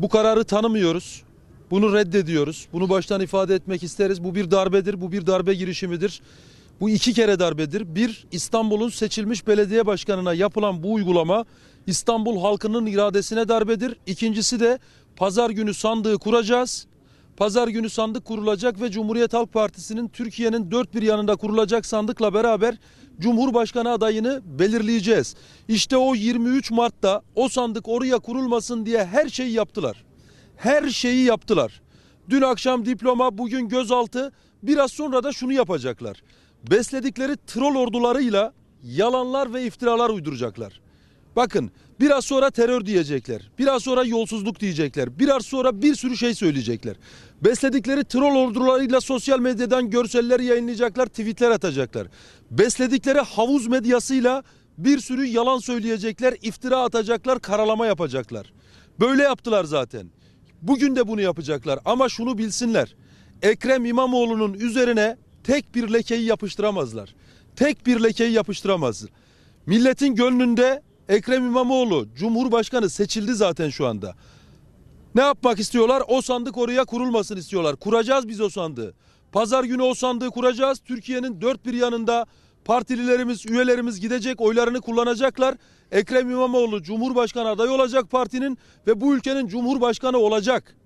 Bu kararı tanımıyoruz. Bunu reddediyoruz. Bunu baştan ifade etmek isteriz. Bu bir darbedir. Bu bir darbe girişimidir. Bu iki kere darbedir. Bir, İstanbul'un seçilmiş belediye başkanına yapılan bu uygulama İstanbul halkının iradesine darbedir. İkincisi de pazar günü sandığı kuracağız. Pazar günü sandık kurulacak ve Cumhuriyet Halk Partisi'nin Türkiye'nin dört bir yanında kurulacak sandıkla beraber Cumhurbaşkanı adayını belirleyeceğiz. İşte o 23 Mart'ta o sandık oraya kurulmasın diye her şeyi yaptılar. Her şeyi yaptılar. Dün akşam diploma, bugün gözaltı, biraz sonra da şunu yapacaklar. Besledikleri troll ordularıyla yalanlar ve iftiralar uyduracaklar. Bakın biraz sonra terör diyecekler. Biraz sonra yolsuzluk diyecekler. Biraz sonra bir sürü şey söyleyecekler. Besledikleri troll ordularıyla sosyal medyadan görseller yayınlayacaklar, tweetler atacaklar. Besledikleri havuz medyasıyla bir sürü yalan söyleyecekler, iftira atacaklar, karalama yapacaklar. Böyle yaptılar zaten. Bugün de bunu yapacaklar ama şunu bilsinler. Ekrem İmamoğlu'nun üzerine tek bir lekeyi yapıştıramazlar. Tek bir lekeyi yapıştıramazlar. Milletin gönlünde Ekrem İmamoğlu Cumhurbaşkanı seçildi zaten şu anda. Ne yapmak istiyorlar? O sandık oraya kurulmasın istiyorlar. Kuracağız biz o sandığı. Pazar günü o sandığı kuracağız. Türkiye'nin dört bir yanında partililerimiz, üyelerimiz gidecek, oylarını kullanacaklar. Ekrem İmamoğlu Cumhurbaşkanı adayı olacak partinin ve bu ülkenin Cumhurbaşkanı olacak.